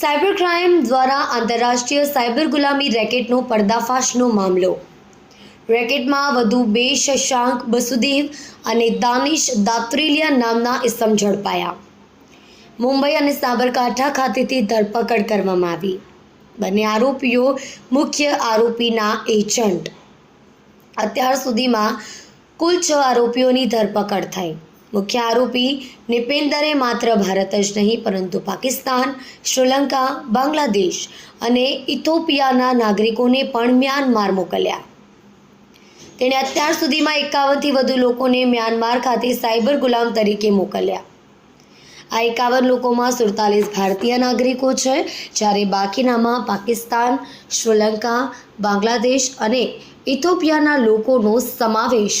Cyber crime દ્વારા આંતરરાષ્ટ્રીય cyber ગુલામી રેકેટનો પર્દાફાશનો મામલો. રેકેટમાં વધુ બે શશાંક બસુદેવ અને દાનિશ દાત્રેલિયા નામના ઇસમ ઝડપાયા. મુંબઈ અને સાબરકાંઠા ખાતેથી ધરપકડ કરવામાં આવી. બંને આરોપીઓ મુખ્ય આરોપીના એજન્ટ. અત્યાર સુધીમાં કુલ છ આરોપીઓની ધરપકડ થઈ. મુખ્ય આરોપી નિપેન્દરે માત્ર ભારત જ નહીં, પરંતુ પાકિસ્તાન, શ્રીલંકા, બાંગ્લાદેશ અને ઇથોપિયાના નાગરિકોને પણ મ્યાનમાર મોકલ્યા. તેણે અત્યાર સુધીમાં એકાવનથી વધુ લોકોને મ્યાનમાર ખાતે સાયબર ગુલામ તરીકે મોકલ્યા. આ એકાવન લોકોમાં સુડતાલીસ ભારતીય નાગરિકો છે, જ્યારે બાકીનામાં પાકિસ્તાન, શ્રીલંકા, બાંગ્લાદેશ અને ઇથોપિયાના લોકોનો સમાવેશ